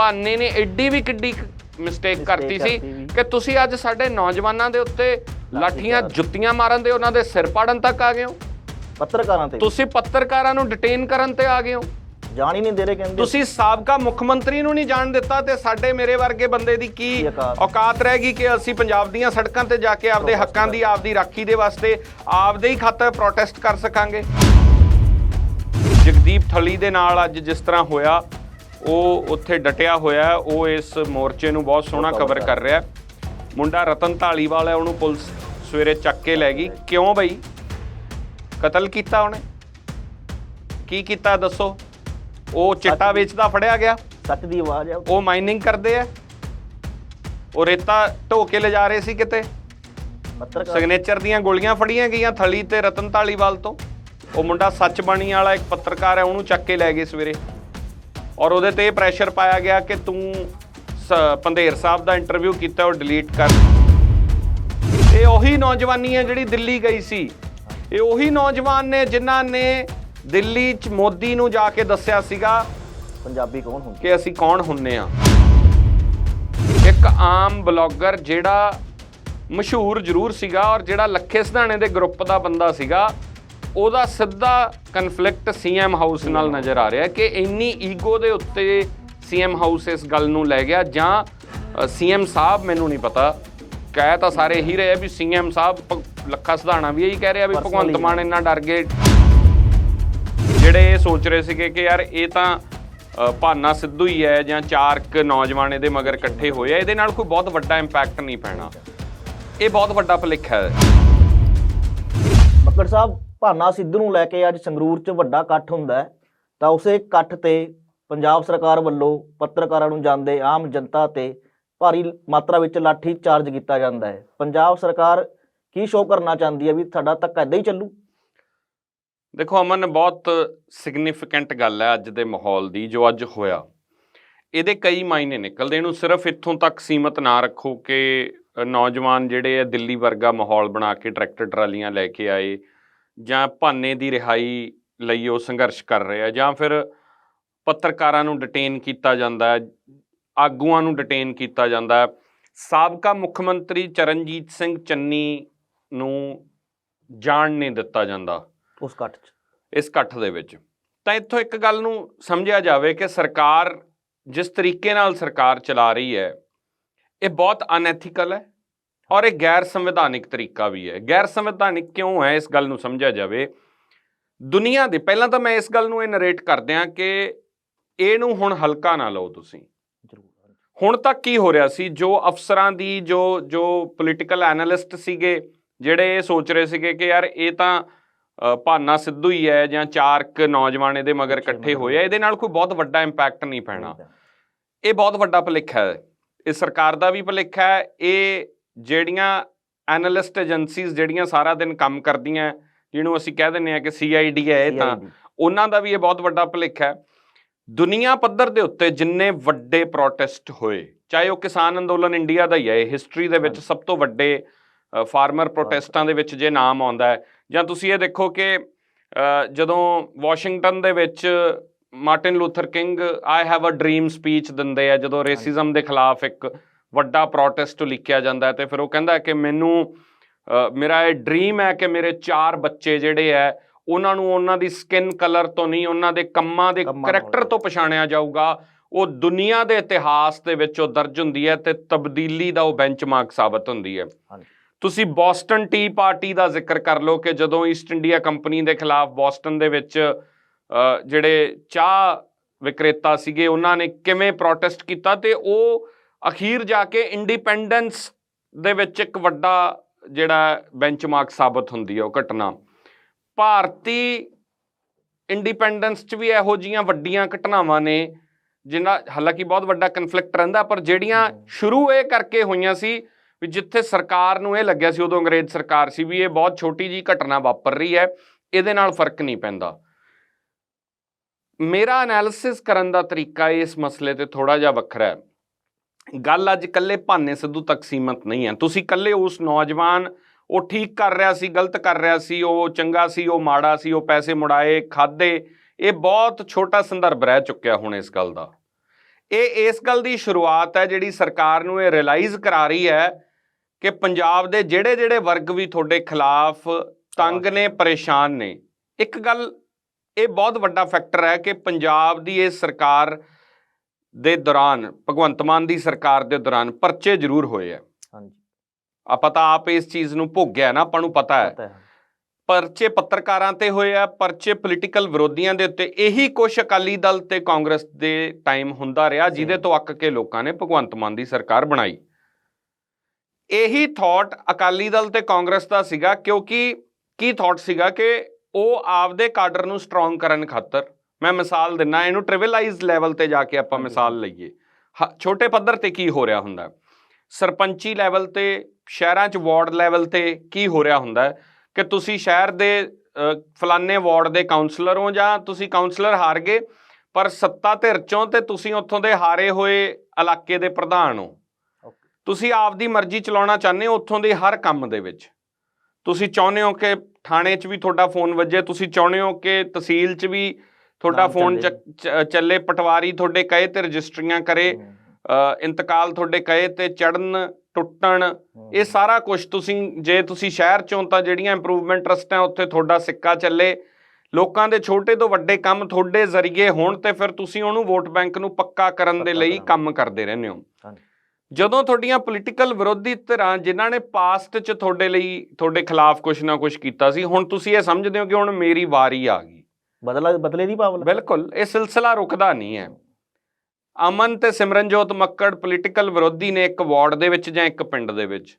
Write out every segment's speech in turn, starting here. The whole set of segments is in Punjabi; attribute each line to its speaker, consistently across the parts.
Speaker 1: ਭਾਨੇ ਨੇ ਐਡੀ ਵੀ ਕਿੱਡੀ ਮਿਸਟੇਕ ਕਰਤੀ ਸੀ। ਕਿ ਤੁਸੀਂ ਅੱਜ ਸਾਡੇ ਨੌਜਵਾਨਾਂ ਦੇ ਉੱਤੇ ਲਾਠੀਆਂ। ਜੁੱਤੀਆਂ ਮਾਰਨ ਦੇ ਉਹਨਾਂ ਦੇ ਸਿਰ ਪਾੜਨ ਤੱਕ ਆ ਗਏ ਹੋ
Speaker 2: ਪੱਤਰਕਾਰਾਂ ਤੇ।
Speaker 1: ਤੁਸੀਂ ਪੱਤਰਕਾਰਾਂ ਨੂੰ ਡਿਟੇਨ ਕਰਨ ਤੇ ਆ ਗਏ ਹੋ
Speaker 2: ਜਾਣ ਹੀ ਨਹੀਂ ਦੇ ਰਹੇ ਕਹਿੰਦੇ
Speaker 1: ਤੁਸੀਂ ਸਾਬਕਾ ਮੁੱਖ ਮੰਤਰੀ ਨੂੰ ਨਹੀਂ ਜਾਣ ਦਿੱਤਾ ਤੇ ਸਾਡੇ ਮੇਰੇ ਵਰਗੇ ਬੰਦੇ ਦੀ ਕੀ
Speaker 2: ਔਕਾਤ?
Speaker 1: ਰਹਿ ਗਈ ਕਿ ਅਸੀਂ ਪੰਜਾਬ ਦੀਆਂ ਸੜਕਾਂ ਤੇ ਜਾ ਕੇ ਆਪਦੇ ਹੱਕਾਂ ਦੀ ਆਪਦੀ ਰਾਖੀ ਦੇ ਵਾਸਤੇ ਆਪਦੇ ਹੀ ਖਾਤਰ ਪ੍ਰੋਟੈਸਟ ਕਰ ਸਕਾਂਗੇ ਜਗਦੀਪ ਥਲੀ ਦੇ ਨਾਲ ਅੱਜ ਜਿਸ ਤਰ੍ਹਾਂ ਹੋਇਆ ਉਹ ਉੱਥੇ ਡਟਿਆ ਹੋਇਆ ਉਹ ਇਸ ਮੋਰਚੇ ਨੂੰ ਬਹੁਤ ਸੋਹਣਾ ਕਵਰ ਕਰ ਰਿਹਾ। ਮੁੰਡਾ ਰਤਨ ਢਾਲੀਵਾਲ ਹੈ ਉਹਨੂੰ ਪੁਲਿਸ ਸਵੇਰੇ ਚੱਕ ਕੇ ਲੈ ਗਈ। ਕਿਉਂ ਬਈ? ਕਤਲ ਕੀਤਾ ਉਹਨੇ। ਕੀ ਕੀਤਾ ਦੱਸੋ? ਉਹ ਚਿੱਟਾ ਵੇਚਦਾ ਫੜਿਆ ਗਿਆ।
Speaker 2: ਸੱਚ ਦੀ ਆਵਾਜ਼ ਹੈ
Speaker 1: ਉਹ ਮਾਈਨਿੰਗ ਕਰਦੇ ਆ। ਉਹ ਰੇਤਾ ਢੋ ਕੇ ਲਿਜਾ ਰਹੇ ਸੀ ਕਿਤੇ। ਸਿਗਨੇਚਰ ਦੀਆਂ ਗੋਲੀਆਂ ਫੜੀਆਂ ਗਈਆਂ ਥਲੀ ਤੇ ਰਤਨ ਢਾਲੀਵਾਲ ਤੋਂ। ਉਹ ਮੁੰਡਾ ਸੱਚ ਬਾਣੀ ਵਾਲਾ ਇੱਕ ਪੱਤਰਕਾਰ ਹੈ ਉਹਨੂੰ ਚੱਕ ਕੇ ਲੈ ਗਏ ਸਵੇਰੇ। ਔਰ ਉਹਦੇ ਤੇ ਇਹ ਪ੍ਰੈਸ਼ਰ ਪਾਇਆ ਗਿਆ ਕਿ ਤੂੰ ਪੰਧੇਰ ਸਾਹਿਬ ਦਾ ਇੰਟਰਵਿਊ ਕੀਤਾ ਉਹ ਡਿਲੀਟ ਕਰ। ਇਹ ਉਹੀ ਨੌਜਵਾਨੀ ਹੈ ਜਿਹੜੀ ਦਿੱਲੀ ਗਈ ਸੀ। ਇਹ ਉਹੀ ਨੌਜਵਾਨ ਨੇ ਜਿਨ੍ਹਾਂ ਨੇ ਦਿੱਲੀ 'ਚ ਮੋਦੀ ਨੂੰ ਜਾ ਕੇ ਦੱਸਿਆ ਸੀਗਾ
Speaker 2: ਪੰਜਾਬੀ ਕੌਣ ਹੁੰਦੇ?
Speaker 1: ਕਿ ਅਸੀਂ ਕੌਣ ਹੁੰਨੇ ਆ। ਇੱਕ ਆਮ ਬਲੌਗਰ ਜਿਹੜਾ ਮਸ਼ਹੂਰ ਜ਼ਰੂਰ ਸੀਗਾ ਔਰ ਜਿਹੜਾ ਲੱਖੇ ਸਿਧਾਣੇ ਦੇ ਗਰੁੱਪ ਦਾ ਬੰਦਾ ਸੀਗਾ ਉਹਦਾ ਸਿੱਧਾ ਕਨਫਲਿਕਟ ਸੀਐਮ ਹਾਊਸ ਨਾਲ ਨਜ਼ਰ ਆ ਰਿਹਾ ਕਿ ਇੰਨੀ ਈਗੋ ਦੇ ਉੱਤੇ ਸੀਐਮ ਹਾਊਸ ਇਸ ਗੱਲ ਨੂੰ ਲੈ ਗਿਆ ਜਾਂ ਸੀਐਮ ਸਾਹਿਬ ਮੈਨੂੰ ਨਹੀਂ ਪਤਾ। ਕਹਿ ਤਾਂ ਸਾਰੇ ਇਹੀ ਰਹੇ ਆ ਵੀ ਸੀਐਮ ਸਾਹਿਬ ਲੱਖਾ ਸਿਧਾਣਾ ਵੀ ਇਹੀ ਕਹਿ ਰਿਹਾ ਵੀ ਭਗਵੰਤ ਮਾਨ ਇੰਨਾ ਡਰ ਗਏ। ਜਿਹੜੇ ਇਹ ਸੋਚ ਰਹੇ ਸੀਗੇ ਕਿ ਯਾਰ ਇਹ ਤਾਂ ਭਾਨਾ ਸਿੱਧੂ ਹੀ ਹੈ ਜਾਂ ਚਾਰ ਕੁ ਨੌਜਵਾਨ ਇਹਦੇ ਮਗਰ ਇਕੱਠੇ ਹੋਏ ਆ ਇਹਦੇ ਨਾਲ ਕੋਈ ਬਹੁਤ ਵੱਡਾ ਇੰਪੈਕਟ ਨਹੀਂ ਪੈਣਾ। ਇਹ ਬਹੁਤ ਵੱਡਾ ਭੁਲੇਖਾ ਹੈ।
Speaker 2: ਮੱਕੜ ਸਾਹਿਬ ਭਾਨਾ ਸਿੱਧੂ ਨੂੰ ਲੈ ਕੇ ਅੱਜ ਸੰਗਰੂਰ 'ਚ ਵੱਡਾ ਇਕੱਠ ਹੁੰਦਾ ਹੈ। ਤਾਂ ਉਸੇ ਇਕੱਠ ਤੇ ਪੰਜਾਬ ਸਰਕਾਰ ਵੱਲੋਂ ਪੱਤਰਕਾਰਾਂ ਨੂੰ ਜਾਂਦੇ ਆਮ ਜਨਤਾ ਤੇ ਭਾਰੀ ਮਾਤਰਾ ਵਿੱਚ ਲਾਠੀ ਚਾਰਜ ਕੀਤਾ ਜਾਂਦਾ ਹੈ। ਪੰਜਾਬ ਸਰਕਾਰ ਕੀ ਸ਼ੋਅ ਕਰਨਾ ਚਾਹੁੰਦੀ ਹੈ ਵੀ ਸਾਡਾ ਧੱਕਾ ਏਦਾਂ ਹੀ ਚੱਲੂ?
Speaker 1: ਦੇਖੋ ਅਮਨ, ਬਹੁਤ ਸਿਗਨੀਫੀਕੈਂਟ ਗੱਲ ਹੈ ਅੱਜ ਦੇ ਮਾਹੌਲ ਦੀ, ਜੋ ਅੱਜ ਹੋਇਆ। ਇਹਦੇ ਕਈ ਮਾਇਨੇ ਨਿਕਲਦੇ ਇਹਨੂੰ ਸਿਰਫ ਇੱਥੋਂ ਤੱਕ ਸੀਮਤ ਨਾ ਰੱਖੋ ਕਿ ਨੌਜਵਾਨ ਜਿਹੜੇ ਆ, ਦਿੱਲੀ ਵਰਗਾ ਮਾਹੌਲ ਬਣਾ ਕੇ ਟਰੈਕਟਰ ਟਰਾਲੀਆਂ ਲੈ ਕੇ ਆਏ। ਜਾਂ ਭਾਨੇ ਦੀ ਰਿਹਾਈ ਲਈ ਉਹ ਸੰਘਰਸ਼ ਕਰ ਰਹੇ ਆ ਜਾਂ ਫਿਰ ਪੱਤਰਕਾਰਾਂ ਨੂੰ ਡਿਟੇਨ ਕੀਤਾ ਜਾਂਦਾ ਹੈ ਆਗੂਆਂ ਨੂੰ ਡਿਟੇਨ ਕੀਤਾ ਜਾਂਦਾ ਹੈ। ਸਾਬਕਾ ਮੁੱਖ ਮੰਤਰੀ ਚਰਨਜੀਤ ਸਿੰਘ ਚੰਨੀ ਨੂੰ ਜਾਣ ਨਹੀਂ ਦਿੱਤਾ ਜਾਂਦਾ।
Speaker 2: ਉਸ ਇਕੱਠ 'ਚ।
Speaker 1: ਇਸ ਇਕੱਠ ਦੇ ਵਿੱਚ। ਤਾਂ ਇੱਥੋਂ ਇੱਕ ਗੱਲ ਨੂੰ ਸਮਝਿਆ ਜਾਵੇ ਕਿ ਸਰਕਾਰ ਜਿਸ ਤਰੀਕੇ ਨਾਲ ਸਰਕਾਰ ਚਲਾ ਰਹੀ ਹੈ ਇਹ ਬਹੁਤ ਅਨੈਥੀਕਲ ਹੈ। ਔਰ ਇਹ ਗੈਰ ਸੰਵਿਧਾਨਿਕ ਤਰੀਕਾ ਵੀ ਹੈ। ਗੈਰ ਸੰਵਿਧਾਨਿਕ ਕਿਉਂ ਹੈ? ਇਸ ਗੱਲ ਨੂੰ ਸਮਝਿਆ ਜਾਵੇ। ਦੁਨੀਆ ਦੇ ਪਹਿਲਾਂ ਤਾਂ ਮੈਂ ਇਸ ਗੱਲ ਨੂੰ ਇਹ ਨਰੇਟ ਕਰਦਿਆਂ ਕਿ ਇਹਨੂੰ ਹੁਣ ਹਲਕਾ ਨਾ ਲਓ ਤੁਸੀਂ। ਹੁਣ ਤੱਕ ਕੀ ਹੋ ਰਿਹਾ ਸੀ? ਜੋ ਅਫਸਰਾਂ ਦੀ ਜੋ ਜੋ ਪੋਲੀਟੀਕਲ ਐਨਾਲਿਸਟ ਸੀਗੇ ਜਿਹੜੇ ਇਹ ਸੋਚ ਰਹੇ ਸੀਗੇ ਕਿ ਯਾਰ ਇਹ ਤਾਂ ਭਾਨਾ ਸਿੱਧੂ ਹੀ ਹੈ ਜਾਂ ਚਾਰ ਕ ਨੌਜਵਾਨ ਇਹਦੇ ਮਗਰ ਇਕੱਠੇ ਹੋਏ ਆ ਇਹਦੇ ਨਾਲ ਕੋਈ ਬਹੁਤ ਵੱਡਾ ਇੰਪੈਕਟ ਨਹੀਂ ਪੈਣਾ। ਇਹ ਬਹੁਤ ਵੱਡਾ ਭੁਲੇਖਾ ਹੈ। ਇਹ ਸਰਕਾਰ ਦਾ ਵੀ ਭੁਲੇਖਾ ਹੈ। ਇਹ ਜਿਹੜੀਆਂ ਐਨਾਲਿਸਟ ਏਜੰਸੀਜ਼ ਜਿਹੜੀਆਂ ਸਾਰਾ ਦਿਨ ਕੰਮ ਕਰਦੀਆਂ ਜਿਹਨੂੰ ਅਸੀਂ ਕਹਿ ਦਿੰਦੇ ਆ ਕਿ ਸੀਆਈਡੀ ਹੈ ਇਹ ਤਾਂ ਉਹਨਾਂ ਦਾ ਵੀ ਇਹ ਬਹੁਤ ਵੱਡਾ ਭੁਲੇਖਾ ਹੈ। ਦੁਨੀਆ ਪੱਧਰ ਦੇ ਉੱਤੇ ਜਿੰਨੇ ਵੱਡੇ ਪ੍ਰੋਟੈਸਟ ਹੋਏ ਚਾਹੇ ਉਹ ਕਿਸਾਨ ਅੰਦੋਲਨ ਇੰਡੀਆ ਦਾ ਹੀ ਹੈ ਹਿਸਟਰੀ ਦੇ ਵਿੱਚ। ਸਭ ਤੋਂ ਵੱਡੇ ਫਾਰਮਰ ਪ੍ਰੋਟੈਸਟਾਂ ਦੇ ਵਿੱਚ ਜੇ ਨਾਮ ਆਉਂਦਾ ਹੈ ਜਾਂ ਤੁਸੀਂ ਇਹ ਦੇਖੋ ਕਿ ਜਦੋਂ ਵਾਸ਼ਿੰਗਟਨ ਦੇ ਵਿੱਚ Martin Luther King I have a dream speech ਦਿੰਦੇ ਆ ਜਦੋਂ ਰੇਸਿਜ਼ਮ ਦੇ ਖਿਲਾਫ ਇੱਕ ਵੱਡਾ ਪ੍ਰੋਟੈਸਟ ਲਿਖਿਆ ਜਾਂਦਾ ਹੈ ਤੇ ਫਿਰ ਉਹ ਕਹਿੰਦਾ ਕਿ ਮੈਨੂੰ ਮੇਰਾ ਇਹ ਡ੍ਰੀਮ ਹੈ ਕਿ ਮੇਰੇ ਚਾਰ ਬੱਚੇ ਜਿਹੜੇ ਹੈ ਉਹਨਾਂ ਨੂੰ ਉਹਨਾਂ ਦੀ ਸਕਿਨ ਕਲਰ ਤੋਂ ਨਹੀਂ ਉਹਨਾਂ ਦੇ ਕੰਮਾਂ ਦੇ ਕਰੈਕਟਰ ਤੋਂ ਪਛਾਣਿਆ ਜਾਊਗਾ। ਉਹ ਦੁਨੀਆ ਦੇ ਇਤਿਹਾਸ ਦੇ ਵਿੱਚ ਉਹ ਦਰਜ ਹੁੰਦੀ ਹੈ ਤੇ ਤਬਦੀਲੀ ਦਾ ਉਹ ਬੈਂਚਮਾਰਕ ਸਾਬਤ ਹੁੰਦੀ ਹੈ। ਤੁਸੀਂ ਬੋਸਟਨ ਟੀ ਪਾਰਟੀ ਦਾ ਜ਼ਿਕਰ ਕਰ ਲਓ ਕਿ ਜਦੋਂ ਈਸਟ ਇੰਡੀਆ ਕੰਪਨੀ ਦੇ ਖਿਲਾਫ ਬੋਸਟਨ ਦੇ ਵਿੱਚ ਜਿਹੜੇ ਚਾਹ ਵਿਕਰੇਤਾ ਸੀਗੇ ਉਹਨਾਂ ਨੇ ਕਿਵੇਂ ਪ੍ਰੋਟੈਸਟ ਕੀਤਾ ਤੇ ਉਹ ਅਖੀਰ ਜਾ ਕੇ ਇੰਡੀਪੈਂਡੈਂਸ ਦੇ ਵਿੱਚ ਇੱਕ ਵੱਡਾ ਜਿਹੜਾ ਬੈਂਚਮਾਰਕ ਸਾਬਤ ਹੁੰਦੀ ਹੈ ਉਹ ਘਟਨਾ। ਭਾਰਤੀ ਇੰਡੀਪੈਂਡੈਂਸ 'ਚ ਵੀ ਇਹੋ ਜੀਆਂ ਵੱਡੀਆਂ ਘਟਨਾਵਾਂ ਨੇ, ਜਿਨ੍ਹਾਂ ਹਾਲਾਂਕਿ ਬਹੁਤ ਵੱਡਾ ਕਨਫਲਿਕਟ ਰਹਿੰਦਾ, ਪਰ ਜਿਹੜੀਆਂ ਸ਼ੁਰੂ ਇਹ ਕਰਕੇ ਹੋਈਆਂ ਸੀ ਵੀ ਜਿੱਥੇ ਸਰਕਾਰ ਨੂੰ ਇਹ ਲੱਗਿਆ ਸੀ, ਉਦੋਂ ਅੰਗਰੇਜ਼ ਸਰਕਾਰ ਸੀ ਵੀ ਇਹ ਬਹੁਤ ਛੋਟੀ ਜੀ ਘਟਨਾ ਵਾਪਰ ਰਹੀ ਹੈ, ਇਹਦੇ ਨਾਲ ਫ਼ਰਕ ਨਹੀਂ ਪੈਂਦਾ। ਮੇਰਾ ਐਨਾਲਿਸਿਸ ਕਰਨ ਦਾ ਤਰੀਕਾ ਇਸ ਮਸਲੇ ਤੇ ਥੋੜਾ ਜਿਹਾ ਵੱਖਰਾ ਹੈ। ਗੱਲ ਅੱਜ ਇਕੱਲੇ ਭਾਨੇ ਸਿੱਧੂ ਤੱਕ ਸੀਮਤ ਨਹੀਂ ਹੈ। ਤੁਸੀਂ ਇਕੱਲੇ ਉਸ ਨੌਜਵਾਨ, ਉਹ ਠੀਕ ਕਰ ਰਿਹਾ ਸੀ, ਗਲਤ ਕਰ ਰਿਹਾ ਸੀ, ਉਹ ਚੰਗਾ ਸੀ, ਉਹ ਮਾੜਾ ਸੀ, ਉਹ ਪੈਸੇ ਮੁੜਾਏ ਖਾਦੇ ਇਹ ਬਹੁਤ ਛੋਟਾ ਸੰਦਰਭ ਰਹਿ ਚੁੱਕਿਆ ਹੁਣ ਇਸ ਗੱਲ ਦਾ। ਇਹ ਇਸ ਗੱਲ ਦੀ ਸ਼ੁਰੂਆਤ ਹੈ ਜਿਹੜੀ ਸਰਕਾਰ ਨੂੰ ਇਹ ਰਿਅਲਾਈਜ਼ ਕਰਾ ਰਹੀ ਹੈ ਕਿ ਪੰਜਾਬ ਦੇ ਜਿਹੜੇ ਜਿਹੜੇ ਵਰਗ ਵੀ ਤੁਹਾਡੇ ਖਿਲਾਫ ਤੰਗ ਨੇ, ਪਰੇਸ਼ਾਨ ਨੇ। ਇੱਕ ਗੱਲ, ਇਹ ਬਹੁਤ ਵੱਡਾ ਫੈਕਟਰ ਹੈ ਕਿ ਪੰਜਾਬ ਦੀ ਇਹ ਸਰਕਾਰ ਦੇ ਦੌਰਾਨ ਭਗਵੰਤ ਮਾਨ ਦੀ ਸਰਕਾਰ ਦੇ ਦੌਰਾਨ ਪਰਚੇ ਜ਼ਰੂਰ ਹੋਏ ਆ।
Speaker 2: ਹਾਂਜੀ।
Speaker 1: ਆਪਾਂ ਤਾਂ ਆਪ ਇਸ ਚੀਜ਼ ਨੂੰ ਭੋਗਿਆ ਨਾ ਆਪਾਂ ਨੂੰ ਪਤਾ ਹੈ। ਪਰਚੇ ਪੱਤਰਕਾਰਾਂ ਤੇ ਹੋਏ ਆ ਪਰਚੇ ਪੋਲੀਟੀਕਲ ਵਿਰੋਧੀਆਂ ਦੇ ਉੱਤੇ। ਇਹੀ ਕੁਛ ਅਕਾਲੀ ਦਲ ਤੇ ਕਾਂਗਰਸ ਦੇ ਟਾਈਮ ਹੁੰਦਾ ਰਿਹਾ ਜਿਹਦੇ ਤੋਂ ਅੱਕ ਕੇ ਲੋਕਾਂ ਨੇ ਭਗਵੰਤ ਮਾਨ ਦੀ ਸਰਕਾਰ ਬਣਾਈ। ਇਹੀ ਥਾਟ ਅਕਾਲੀ ਦਲ ਤੇ ਕਾਂਗਰਸ ਦਾ ਸੀਗਾ ਕਿਉਂਕਿ ਕੀ ਥਾਟ ਸੀਗਾ ਕਿ ਉਹ ਆਪਦੇ ਕਾਡਰ ਨੂੰ ਸਟਰੋਂਗ ਕਰਨ ਖਾਤਰ ਮੈਂ ਮਿਸਾਲ ਦਿੰਨਾ ਇਹਨੂੰ ਟ੍ਰਿਵਿਲਾਈਜ਼ ਲੈਵਲ ਤੇ ਜਾ ਕੇ ਆਪਾਂ। ਮਿਸਾਲ ਲਈਏ। ਹ- ਛੋਟੇ ਪੱਧਰ ਤੇ ਕੀ ਹੋ ਰਿਹਾ ਹੁੰਦਾ? ਸਰਪੰਚੀ ਲੈਵਲ ਤੇ ਸ਼ਹਿਰਾਂ 'ਚ ਵਾਰਡ ਲੈਵਲ ਤੇ ਕੀ ਹੋ ਰਿਹਾ ਹੁੰਦਾ? ਕਿ ਤੁਸੀਂ ਸ਼ਹਿਰ ਦੇ ਅ, ਫਲਾਣੇ ਵਾਰਡ ਦੇ ਕਾਉਂਸਲਰ ਹੋ ਜਾਂ ਤੁਸੀਂ ਕਾਉਂਸਲਰ ਹਾਰ ਗਏ ਪਰ ਸੱਤਾ ਧਿਰ ਚੋਂ ਤੇ ਤੁਸੀਂ ਉੱਥੋਂ ਦੇ ਹਾਰੇ ਹੋਏ ਇਲਾਕੇ ਦੇ ਪ੍ਰਧਾਨ ਹੋ। ਤੁਸੀਂ ਆਪਦੀ ਮਰਜ਼ੀ ਚਲਾਉਣਾ ਚਾਹੁੰਦੇ ਹੋ ਉੱਥੋਂ ਦੇ ਹਰ ਕੰਮ ਦੇ ਵਿੱਚ। ਤੁਸੀਂ ਚਾਹੁੰਦੇ ਹੋ ਕਿ ਥਾਣੇ 'ਚ ਵੀ ਤੁਹਾਡਾ ਫੋਨ ਵੱਜੇ ਤੁਸੀਂ ਚਾਹੁੰਦੇ ਹੋ ਕਿ ਤਹਿਸੀਲ 'ਚ ਵੀ ਤੁਹਾਡਾ ਫੋਨ
Speaker 2: ਚੱਲੇ।
Speaker 1: ਚ- ਚ- ਚੱਲੇ ਪਟਵਾਰੀ ਤੁਹਾਡੇ ਕਹੇ ਤੇ ਰਜਿਸਟਰੀਆਂ ਕਰੇ ਇੰਤਕਾਲ ਤੁਹਾਡੇ ਕਹੇ ਤੇ ਚੜਨ ਟੁੱਟਣ ਇਹ ਸਾਰਾ ਕੁਝ ਤੁਸੀਂ ਜੇ ਤੁਸੀਂ ਸ਼ਹਿਰ ਚੋਂ ਤਾਂ ਜਿਹੜੀਆਂ ਇੰਪਰੂਵਮੈਂਟ ਟਰਸਟ ਹੈ ਉੱਥੇ ਤੁਹਾਡਾ ਸਿੱਕਾ ਚੱਲੇ ਲੋਕਾਂ ਦੇ ਛੋਟੇ ਤੋਂ ਵੱਡੇ ਕੰਮ ਤੁਹਾਡੇ ਜ਼ਰੀਏ ਹੋਣ ਤੇ ਫਿਰ ਤੁਸੀਂ ਉਹਨੂੰ ਵੋਟ ਬੈਂਕ ਨੂੰ ਪੱਕਾ ਕਰਨ ਦੇ ਲਈ। ਕੰਮ ਕਰਦੇ ਰਹਿੰਦੇ ਹੋ। ਜਦੋਂ ਤੁਹਾਡੀਆਂ ਪੋਲੀਟੀਕਲ ਵਿਰੋਧੀ ਧਿਰਾਂ ਜਿਨ੍ਹਾਂ ਨੇ ਪਾਸਟ 'ਚ ਤੁਹਾਡੇ ਲਈ ਤੁਹਾਡੇ ਖਿਲਾਫ ਕੁਝ ਨਾ ਕੁਝ ਕੀਤਾ ਸੀ ਹੁਣ ਤੁਸੀਂ ਇਹ ਸਮਝਦੇ ਹੋ ਕਿ ਹੁਣ ਮੇਰੀ ਵਾਰੀ ਆ ਗਈ
Speaker 2: ਬਦਲਾ ਬਦਲੇ ਦੀ ਪਾਵਲ
Speaker 1: ਬਿਲਕੁਲ ਇਹ ਸਿਲਸਿਲਾ ਰੁਕਦਾ ਨਹੀਂ ਹੈ ਅਮਨ ਤੇ ਸਿਮਰਨਜੋਤ ਮੱਕੜ ਪੋਲੀਟੀਕਲ ਵਿਰੋਧੀ ਨੇ ਇੱਕ ਵਾਰਡ ਦੇ ਵਿੱਚ ਜਾਂ ਇੱਕ ਪਿੰਡ ਦੇ ਵਿੱਚ।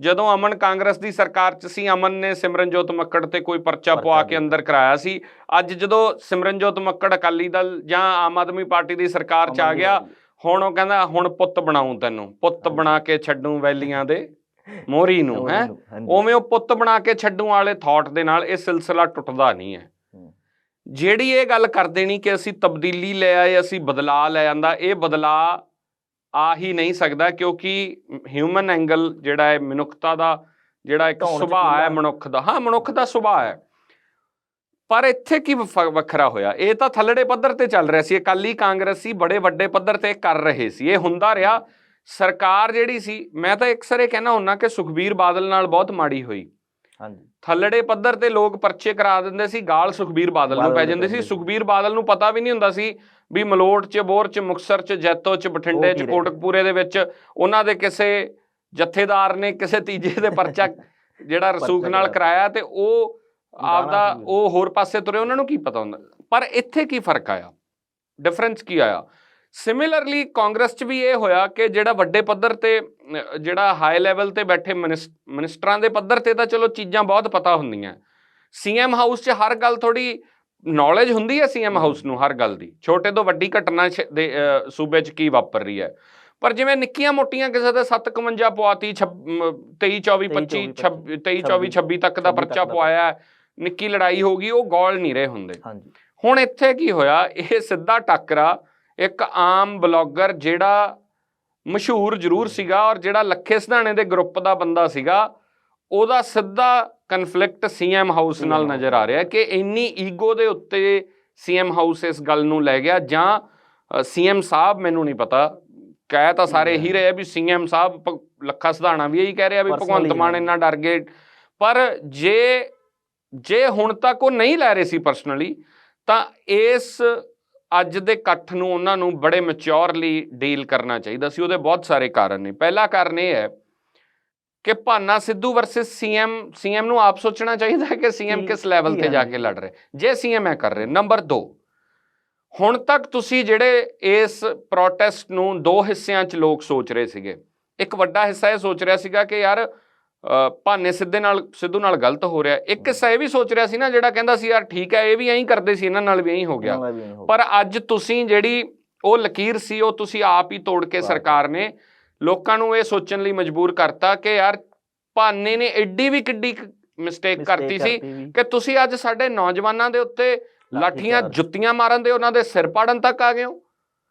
Speaker 1: ਜਦੋਂ ਅਮਨ ਕਾਂਗਰਸ ਦੀ ਸਰਕਾਰ 'ਚ ਸੀ ਅਮਨ ਨੇ ਸਿਮਰਨਜੋਤ ਮੱਕੜ ਤੇ ਕੋਈ ਪਰਚਾ ਪਵਾ ਕੇ। ਅੰਦਰ ਕਰਾਇਆ ਸੀ ਅੱਜ ਜਦੋਂ ਸਿਮਰਨਜੋਤ ਮੱਕੜ ਅਕਾਲੀ ਦਲ ਜਾਂ ਆਮ ਆਦਮੀ ਪਾਰਟੀ ਦੀ ਸਰਕਾਰ 'ਚ ਆ ਗਿਆ ਹੁਣ ਉਹ ਕਹਿੰਦਾ ਹੁਣ ਪੁੱਤ ਬਣਾਉਂ ਤੈਨੂੰ ਪੁੱਤ। ਬਣਾ ਕੇ ਛੱਡੂ ਵੈਲੀਆਂ ਦੇ ਮੋਰੀ ਨੂੰ ਹੈ। ਉਵੇਂ ਉਹ ਪੁੱਤ ਬਣਾ ਕੇ ਛੱਡੂ ਵਾਲੇ ਥਾਟ ਦੇ ਨਾਲ ਇਹ ਸਿਲਸਿਲਾ ਟੁੱਟਦਾ ਨਹੀਂ ਹੂੰ। ਜਿਹੜੀ ਇਹ ਗੱਲ ਕਰ ਦੇਣੀ ਕਿ ਅਸੀਂ ਤਬਦੀਲੀ ਲੈ ਆਏ ਅਸੀਂ ਬਦਲਾ ਲੈ ਆਂਦਾ ਇਹ ਬਦਲਾ ਆ ਹੀ ਨਹੀਂ ਸਕਦਾ ਕਿਉਂਕਿ ਹਿਊਮਨ ਐਂਗਲ ਜਿਹੜਾ ਹੈ ਮਨੁੱਖਤਾ ਦਾ ਜਿਹੜਾ ਇੱਕ ਸੁਭਾਅ ਹੈ। ਮਨੁੱਖ ਦਾ। ਹਾਂ ਮਨੁੱਖ ਦਾ ਸੁਭਾਅ ਹੈ। ਪਰ ਇੱਥੇ ਕੀ ਵੱਖਰਾ ਹੋਇਆ? ਇਹ ਤਾਂ ਥੱਲੜੇ ਪੱਧਰ ਤੇ ਚੱਲ ਰਿਹਾ ਸੀ। ਅਕਾਲੀ ਕਾਂਗਰਸੀ ਬੜੇ ਵੱਡੇ ਪੱਧਰ ਤੇ ਕਰ ਰਹੇ ਸੀ। ਇਹ ਹੁੰਦਾ ਰਿਹਾ। ਸਰਕਾਰ ਜਿਹੜੀ ਸੀ ਮੈਂ ਤਾਂ ਅਕਸਰ ਇਹ ਕਹਿਣਾ ਹੁੰਨਾ ਕਿ ਸੁਖਬੀਰ ਬਾਦਲ ਨਾਲ ਬਹੁਤ ਮਾੜੀ ਹੋਈ।
Speaker 2: ਹਾਂਜੀ।
Speaker 1: ਥੱਲੜੇ ਪੱਧਰ ਤੇ ਲੋਕ ਪਰਚੇ ਕਰਾ ਦਿੰਦੇ ਸੀ ਗਾਲ ਸੁਖਬੀਰ ਬਾਦਲ ਨੂੰ ਪੈ ਜਾਂਦੇ ਸੀ। ਸੁਖਬੀਰ ਬਾਦਲ ਨੂੰ ਪਤਾ ਵੀ ਨਹੀਂ ਹੁੰਦਾ ਸੀ ਵੀ ਮਲੋਟ ਚ ਬੋਰ ਚ ਮੁਕਸਰ ਚ ਜੈਤੋ ਚ ਬਠਿੰਡੇ ਚ। ਕੋਟਕਪੂਰੇ ਦੇ ਵਿੱਚ ਉਹਨਾਂ ਦੇ ਕਿਸੇ ਜਥੇਦਾਰ ਨੇ ਕਿਸੇ ਤੀਜੇ ਦੇ ਪਰਚਾ ਜਿਹੜਾ ਰਸੂਖ ਨਾਲ
Speaker 2: ਕਰਾਇਆ।
Speaker 1: ਤੇ ਉਹ ਆਪਦਾ। ਉਹ ਹੋਰ ਪਾਸੇ ਤੁਰੇ ਉਹਨਾਂ ਨੂੰ ਕੀ ਪਤਾ ਹੁੰਦਾ ਪਰ ਇੱਥੇ ਕੀ ਫ਼ਰਕ ਆਇਆ ਡਿਫਰੈਂਸ ਕੀ ਆਇਆ ਸਿਮਿਲਰਲੀ ਕਾਂਗਰਸ 'ਚ ਵੀ ਇਹ ਹੋਇਆ ਕਿ ਜਿਹੜਾ ਵੱਡੇ ਪੱਧਰ ਤੇ ਜਿਹੜਾ ਹਾਈ ਲੈਵਲ ਤੇ ਬੈਠੇ ਮਿਨਿਸ- ਮਿਨਿਸਟਰਾਂ ਦੇ ਪੱਧਰ ਤੇ ਤਾਂ ਚਲੋ ਚੀਜ਼ਾਂ ਬਹੁਤ ਪਤਾ ਹੁੰਦੀਆਂ। ਸੀਐਮ ਹਾਊਸ 'ਚ ਹਰ ਗੱਲ ਥੋੜੀ ਨੌਲੇਜ ਹੁੰਦੀ ਹੈ ਸੀਐਮ ਹਾਊਸ ਨੂੰ ਹਰ ਗੱਲ ਦੀ। ਛੋਟੇ ਤੋਂ ਵੱਡੀ ਘਟਨਾ ਦੇ ਸੂਬੇ 'ਚ ਕੀ ਵਾਪਰ ਰਹੀ ਹੈ? ਪਰ ਜਿਵੇਂ ਨਿੱਕੀਆਂ ਮੋਟੀਆਂ ਕਿਸੇ ਦੇ 751 ਪਵਾਤੀ 23 24 25 23 24 26 ਤੱਕ ਦਾ
Speaker 2: 26
Speaker 1: ਪਰਚਾ ਪਵਾਇਆ ਨਿੱਕੀ ਲੜਾਈ ਹੋ ਗਈ ਉਹ ਗੋਲ ਨਹੀਂ ਰਹੇ ਹੁੰਦੇ।
Speaker 2: ਹਾਂਜੀ।
Speaker 1: ਹੁਣ ਇੱਥੇ ਕੀ ਹੋਇਆ? ਇਹ ਸਿੱਧਾ ਟੱਕਰਾ ਇੱਕ ਆਮ ਬਲੌਗਰ ਜਿਹੜਾ ਮਸ਼ਹੂਰ ਜ਼ਰੂਰ ਸੀਗਾ ਔਰ ਜਿਹੜਾ ਲੱਖੇ ਸਿਧਾਣੇ ਦੇ ਗਰੁੱਪ ਦਾ ਬੰਦਾ ਸੀਗਾ ਉਹਦਾ ਸਿੱਧਾ ਕਨਫਲਿਕਟ ਸੀਐਮ ਹਾਊਸ ਨਾਲ ਨਜ਼ਰ ਆ ਰਿਹਾ ਕਿ ਇੰਨੀ ਈਗੋ ਦੇ ਉੱਤੇ ਸੀਐਮ ਹਾਊਸ ਇਸ ਗੱਲ ਨੂੰ ਲੈ ਗਿਆ ਜਾਂ ਸੀਐਮ ਸਾਹਿਬ ਮੈਨੂੰ ਨਹੀਂ ਪਤਾ। ਕਹਿ ਤਾਂ ਸਾਰੇ ਹੀ। ਰਹੇ ਆ ਵੀ ਸੀਐਮ ਸਾਹਿਬ ਲੱਖਾ ਸਿਧਾਣਾ ਵੀ ਇਹੀ ਕਹਿ ਰਿਹਾ ਵੀ ਭਗਵੰਤ ਮਾਨ। ਇੰਨਾ ਡਰ ਗਏ। ਪਰ ਜੇ ਜੇ ਹੁਣ ਤੱਕ ਉਹ ਨਹੀਂ ਲੈ ਰਹੇ ਸੀ ਪਰਸਨਲੀ ਤਾਂ ਇਸ ਅੱਜ ਦੇ ਇਕੱਠ ਨੂੰ ਉਹਨਾਂ ਨੂੰ ਬੜੇ ਮੈਚੁਰਲੀ ਡੀਲ ਕਰਨਾ ਚਾਹੀਦਾ ਸੀ ਉਹਦੇ ਬਹੁਤ ਸਾਰੇ ਕਾਰਨ ਨੇ। ਪਹਿਲਾ ਕਾਰਨ ਇਹ ਹੈ ਕਿ Bhana Sidhu versus CM CM ਨੂੰ ਆਪ ਸੋਚਣਾ ਚਾਹੀਦਾ ਹੈ ਕਿ ਸੀਐਮ ਕਿਸ ਲੈਵਲ ਤੇ ਜਾ
Speaker 2: ਹੈ?
Speaker 1: ਕੇ ਲੜ ਰਹੇ। ਜੇ ਸੀਐਮ ਐ ਕਰ ਰਹੇ ਨੰਬਰ 2 ਹੁਣ ਤੱਕ ਤੁਸੀਂ ਜਿਹੜੇ ਇਸ ਪ੍ਰੋਟੈਸਟ ਨੂੰ ਦੋ ਹਿੱਸਿਆਂ 'ਚ ਲੋਕ ਸੋਚ ਰਹੇ ਸੀਗੇ। ਇੱਕ ਵੱਡਾ ਹਿੱਸਾ ਇਹ ਸੋਚ ਰਿਹਾ ਸੀਗਾ ਕਿ ਯਾਰ ਭਾਨੇ ਸਿੱਧੇ ਨਾਲ ਸਿੱਧੂ ਨਾਲ ਗਲਤ ਹੋ ਰਿਹਾ ਇੱਕ ਹਿੱਸਾ ਇਹ ਵੀ ਸੋਚ ਰਿਹਾ ਸੀ ਨਾ ਜਿਹੜਾ ਕਹਿੰਦਾ ਸੀ ਯਾਰ ਠੀਕ ਹੈ ਇਹ ਵੀ ਐਂ ਕਰਦੇ ਸੀ ਇਹਨਾਂ ਨਾਲ ਵੀ ਐਂ ਹੋ ਗਿਆ ਪਰ ਅੱਜ ਤੁਸੀਂ ਜਿਹੜੀ ਉਹ ਲਕੀਰ ਸੀ ਉਹ ਤੁਸੀਂ ਆਪ ਹੀ ਤੋੜ ਕੇ। ਸਰਕਾਰ ਨੇ ਲੋਕਾਂ ਨੂੰ ਇਹ ਸੋਚਣ ਲਈ ਮਜਬੂਰ ਕਰਤਾ ਕਿ ਯਾਰ ਭਾਨੇ ਨੇ ਐਡੀ ਵੀ ਕਿੱਡੀ ਮਿਸਟੇਕ ਕਰਤੀ ਸੀ। ਕਿ ਤੁਸੀਂ ਅੱਜ ਸਾਡੇ ਨੌਜਵਾਨਾਂ ਦੇ ਉੱਤੇ ਲਾਠੀਆਂ। ਜੁੱਤੀਆਂ ਮਾਰਨ ਦੇ ਉਹਨਾਂ ਦੇ ਸਿਰ ਪਾੜਨ ਤੱਕ ਆ ਗਏ ਹੋ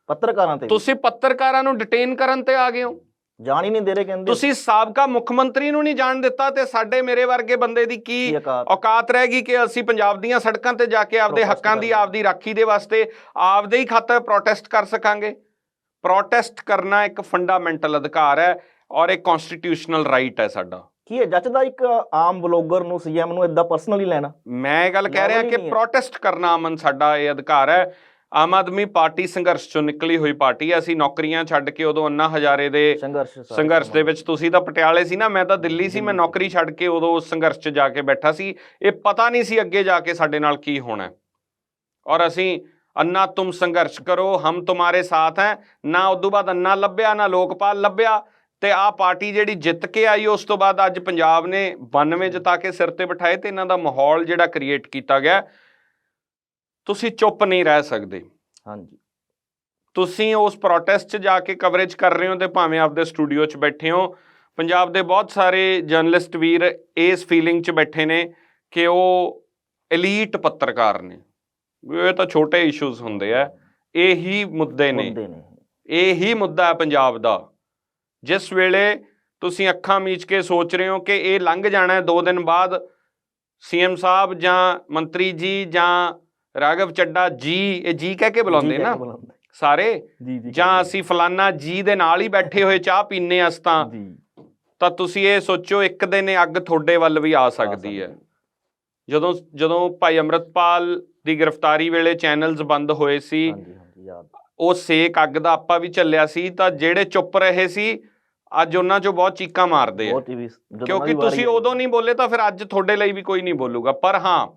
Speaker 2: ਪੱਤਰਕਾਰਾਂ ਤੇ।
Speaker 1: ਤੁਸੀਂ ਪੱਤਰਕਾਰਾਂ ਨੂੰ ਡਿਟੇਨ ਕਰਨ ਤੇ ਆ ਗਏ ਹੋ
Speaker 2: ਜਾਣ ਹੀ ਨਹੀਂ ਦੇ ਰਹੇ ਕਹਿੰਦੇ।
Speaker 1: ਤੁਸੀਂ ਸਾਬਕਾ ਮੁੱਖ ਮੰਤਰੀ ਨੂੰ ਨਹੀਂ ਜਾਣ ਦਿੱਤਾ ਤੇ ਸਾਡੇ ਮੇਰੇ ਵਰਗੇ ਬੰਦੇ ਦੀ ਕੀ
Speaker 2: ਔਕਾਤ?
Speaker 1: ਰਹਿ ਗਈ ਕਿ ਅਸੀਂ ਪੰਜਾਬ ਦੀਆਂ ਸੜਕਾਂ ਤੇ ਜਾ ਕੇ ਆਪਦੇ ਹੱਕਾਂ ਦੀ। ਆਪਦੀ ਰਾਖੀ ਦੇ ਵਾਸਤੇ ਆਪਦੇ ਹੀ ਖਾਤਰ ਪ੍ਰੋਟੈਸਟ ਕਰ ਸਕਾਂਗੇ। ਪ੍ਰੋਟੈਸਟ ਕਰਨਾ ਇੱਕ ਫੰਡਾਮੈਂਟਲ ਅਧਿਕਾਰ ਹੈ ਔਰ ਇੱਕ ਕਨਸਟੀਟਿਊਸ਼ਨਲ ਰਾਈਟ ਹੈ ਸਾਡਾ।
Speaker 2: ਕੀ ਹੈ ਜੱਜਦਾ ਇੱਕ ਆਮ ਬਲੌਗਰ ਨੂੰ ਸੀਐਮ ਨੂੰ ਇਦਾਂ ਪਰਸਨਲੀ ਲੈਣਾ?
Speaker 1: ਮੈਂ ਇਹ ਗੱਲ ਕਹਿ ਰਿਹਾ ਕਿ। ਪ੍ਰੋਟੈਸਟ ਕਰਨਾ ਅਮਨ ਸਾਡਾ ਇਹ ਅਧਿਕਾਰ ਹੈ। ਆਮ ਆਦਮੀ ਪਾਰਟੀ ਸੰਘਰਸ਼ ਚੋਂ ਨਿਕਲੀ ਹੋਈ ਪਾਰਟੀ ਹੈ ਅਸੀਂ ਨੌਕਰੀਆਂ ਛੱਡ ਕੇ ਉਦੋਂ ਅੰਨਾ ਹਜ਼ਾਰੇ ਦੇ
Speaker 2: ਸੰਘਰਸ਼
Speaker 1: ਦੇ। ਵਿੱਚ ਤੁਸੀਂ ਤਾਂ ਪਟਿਆਲੇ ਸੀ ਨਾ ਮੈਂ ਤਾਂ ਦਿੱਲੀ ਸੀ ਮੈਂ ਨੌਕਰੀ ਛੱਡ ਕੇ ਉਦੋਂ ਉਸ ਸੰਘਰਸ਼ 'ਚ ਜਾ ਕੇ ਬੈਠਾ ਸੀ ਇਹ ਪਤਾ ਨਹੀਂ ਸੀ ਅੱਗੇ ਜਾ ਕੇ ਸਾਡੇ ਨਾਲ ਕੀ ਹੋਣਾ। ਔਰ ਅਸੀਂ ਅੰਨਾ ਤੁਮ ਸੰਘਰਸ਼ ਕਰੋ ਹਮ ਤੁਹਾਰੇ ਸਾਥ ਹੈ ਨਾ ਉਦੋਂ ਬਾਅਦ ਅੰਨਾ ਲੱਭਿਆ ਨਾ ਲੋਕਪਾਲ ਲੱਭਿਆ ਤੇ ਆ ਪਾਰਟੀ ਜਿਹੜੀ ਜਿੱਤ ਕੇ ਆਈ ਉਸ ਤੋਂ ਬਾਅਦ ਅੱਜ ਪੰਜਾਬ ਨੇ 92 ਜਿਤਾ ਕੇ ਸਿਰ ਤੇ ਬਿਠਾਏ ਤੇ ਇਹਨਾਂ ਦਾ ਮਾਹੌਲ ਜਿਹੜਾ ਕ੍ਰੀਏਟ ਕੀਤਾ ਗਿਆ ਤੁਸੀਂ ਚੁੱਪ ਨਹੀਂ ਰਹਿ ਸਕਦੇ।
Speaker 2: ਹਾਂਜੀ।
Speaker 1: ਤੁਸੀਂ ਉਸ ਪ੍ਰੋਟੈਸਟ 'ਚ ਜਾ ਕੇ ਕਵਰੇਜ ਕਰ ਰਹੇ ਹੋ ਤੇ ਭਾਵੇਂ ਆਪਦੇ ਸਟੂਡੀਓ 'ਚ ਬੈਠੇ ਹੋ। ਪੰਜਾਬ ਦੇ ਬਹੁਤ ਸਾਰੇ ਜਰਨਲਿਸਟ ਵੀਰ ਇਸ ਫੀਲਿੰਗ 'ਚ ਬੈਠੇ ਨੇ ਕਿ ਉਹ ਐਲੀਟ ਪੱਤਰਕਾਰ ਨੇ। ਇਹ ਤਾਂ ਛੋਟੇ ਇਸ਼ੂਜ਼ ਹੁੰਦੇ ਆ। ਇਹੀ ਮੁੱਦੇ ਨੇ। ਇਹੀ ਮੁੱਦਾ ਹੈ ਪੰਜਾਬ ਦਾ। ਜਿਸ ਵੇਲੇ ਤੁਸੀਂ ਅੱਖਾਂ ਮੀਚ ਕੇ ਸੋਚ ਰਹੇ ਹੋ ਕਿ ਇਹ ਲੰਘ ਜਾਣਾ ਹੈ 2 ਦਿਨ ਬਾਅਦ ਸੀਐਮ ਸਾਹਿਬ ਜਾਂ ਮੰਤਰੀ ਜੀ ਜਾਂ ਰਾਘਵ ਚੱਡਾ ਜੀ ਇਹ ਜੀ ਕਹਿ ਕੇ ਬੁਲਾਉਂਦੇ ਨਾ। ਸਾਰੇ?
Speaker 2: ਜੀ ਜੀ
Speaker 1: ਜਾਂ
Speaker 2: ਕਹਿ
Speaker 1: ਅਸੀਂ ਫਲਾਨਾ ਜੀ ਦੇ ਨਾਲ ਹੀ ਬੈਠੇ ਹੋਏ ਚਾਹ ਪੀਨੇ ਅਸ ਤਾਂ। ਤਾਂ ਤੁਸੀਂ ਇਹ ਸੋਚੋ ਇੱਕ ਦਿਨ ਅੱਗ ਤੁਹਾਡੇ ਵੱਲ ਵੀ ਆ ਸਕਦੀ ਹੈ। ਜਦੋਂ ਜਦੋਂ ਭਾਈ ਅੰਮ੍ਰਿਤਪਾਲ ਦੀ ਗ੍ਰਿਫਤਾਰੀ ਵੇਲੇ ਚੈਨਲਸ ਬੰਦ ਹੋਏ ਸੀ ਉਹ ਸੇਕ ਅੱਗ ਦਾ ਆਪਾਂ ਵੀ ਚੱਲਿਆ ਸੀ ਤਾਂ ਜਿਹੜੇ ਚੁੱਪ ਰਹੇ ਸੀ ਅੱਜ ਉਹਨਾਂ 'ਚੋਂ ਬਹੁਤ ਚੀਕਾਂ ਮਾਰਦੇ ਆ। ਕਿਉਂਕਿ ਤੁਸੀਂ। ਉਦੋਂ ਨਹੀਂ ਬੋਲੇ ਤਾਂ ਫਿਰ ਅੱਜ ਤੁਹਾਡੇ ਲਈ ਵੀ ਕੋਈ ਨਹੀਂ ਬੋਲੂਗਾ। ਪਰ ਹਾਂ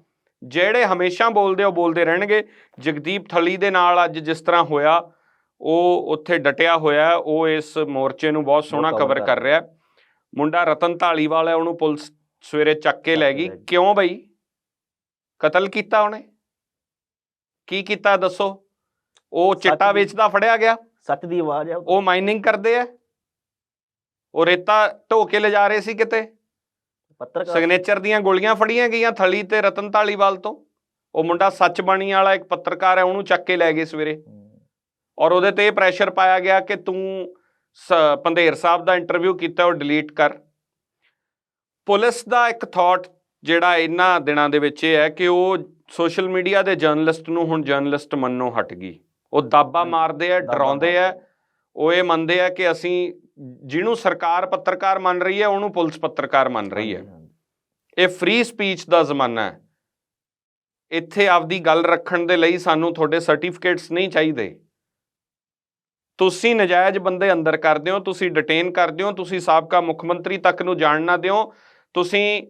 Speaker 1: ਜਿਹੜੇ ਹਮੇਸ਼ਾ ਬੋਲਦੇ ਉਹ ਬੋਲਦੇ ਰਹਿਣਗੇ। ਜਗਦੀਪ ਥਲੀ ਦੇ ਨਾਲ ਅੱਜ ਜਿਸ ਤਰ੍ਹਾਂ ਹੋਇਆ ਉਹ ਉੱਥੇ ਡਟਿਆ ਹੋਇਆ ਉਹ ਇਸ ਮੋਰਚੇ ਨੂੰ ਬਹੁਤ ਸੋਹਣਾ ਕਵਰ
Speaker 2: ਕਰ
Speaker 1: ਰਿਹਾ। ਮੁੰਡਾ ਰਤਨ ਢਾਲੀਵਾਲ ਹੈ ਉਹਨੂੰ ਪੁਲਿਸ ਸਵੇਰੇ ਚੱਕ ਕੇ ਲੈ ਗਈ।
Speaker 2: ਲੈ।
Speaker 1: ਕਿਉਂ ਬਈ? ਕਤਲ ਕੀਤਾ ਉਹਨੇ? ਕੀ ਕੀਤਾ ਦੱਸੋ? ਉਹ ਚਿੱਟਾ ਵੇਚਦਾ ਫੜਿਆ ਗਿਆ।
Speaker 2: ਸੱਚ ਦੀ ਆਵਾਜ਼ ਹੈ ਉਹ।
Speaker 1: ਮਾਈਨਿੰਗ ਕਰਦੇ ਆ। ਉਹ ਰੇਤਾ ਢੋ ਕੇ ਲਿਜਾ ਰਹੇ ਸੀ ਕਿਤੇ।
Speaker 2: ਪੱਤਰਕਾਰ
Speaker 1: ਸਿਗਨੇਚਰ ਦੀਆਂ ਗੋਲੀਆਂ ਫੜੀਆਂ ਗਈਆਂ ਥਲੀ ਤੇ ਰਤਨ ਢਾਲੀਵਾਲ ਤੋਂ। ਉਹ ਮੁੰਡਾ ਸੱਚ ਬਾਣੀ ਵਾਲਾ ਇੱਕ ਪੱਤਰਕਾਰ ਹੈ ਉਹਨੂੰ ਚੱਕ ਕੇ ਲੈ ਗਏ ਸਵੇਰੇ। ਔਰ ਉਹਦੇ ਤੇ ਇਹ ਪ੍ਰੈਸ਼ਰ ਪਾਇਆ ਗਿਆ ਕਿ ਤੂੰ ਪੰਧੇਰ ਸਾਹਿਬ ਦਾ ਇੰਟਰਵਿਊ ਕੀਤਾ ਉਹ ਡਿਲੀਟ ਕਰ। ਪੁਲਿਸ ਦਾ ਇੱਕ ਥਾਟ ਜਿਹੜਾ ਇਹਨਾਂ ਦਿਨਾਂ ਦੇ ਵਿੱਚ ਇਹ ਹੈ ਕਿ ਉਹ ਸੋਸ਼ਲ ਮੀਡੀਆ ਦੇ ਜਰਨਲਿਸਟ ਨੂੰ ਹੁਣ ਜਰਨਲਿਸਟ ਮੰਨੋਂ ਹਟ ਗਈ। ਉਹ ਦਾਬਾ ਮਾਰਦੇ ਆ ਡਰਾਉਂਦੇ ਆ। ਉਹ ਇਹ ਮੰਨਦੇ ਆ ਕਿ ਅਸੀਂ ਜਿਹਨੂੰ ਸਰਕਾਰ ਪੱਤਰਕਾਰ ਮੰਨ ਰਹੀ ਹੈ ਉਹਨੂੰ ਪੁਲਿਸ ਪੱਤਰਕਾਰ ਮੰਨ ਰਹੀ ਹੈ। ਇਹ ਫ੍ਰੀ ਸਪੀਚ ਦਾ ਜ਼ਮਾਨਾ ਹੈ। ਇੱਥੇ ਆਪਦੀ ਗੱਲ ਰੱਖਣ ਦੇ ਲਈ ਸਾਨੂੰ ਤੁਹਾਡੇ ਸਰਟੀਫਿਕੇਟਸ ਨਹੀਂ ਚਾਹੀਦੇ। ਤੁਸੀਂ ਨਜਾਇਜ਼ ਬੰਦੇ ਅੰਦਰ ਕਰਦੇ ਹੋ ਤੁਸੀਂ ਡਿਟੇਨ ਕਰਦੇ ਹੋ ਤੁਸੀਂ ਸਾਬਕਾ ਮੁੱਖ ਮੰਤਰੀ ਤੱਕ ਨੂੰ ਜਾਣ ਨਾ ਦਿਓ। ਤੁਸੀਂ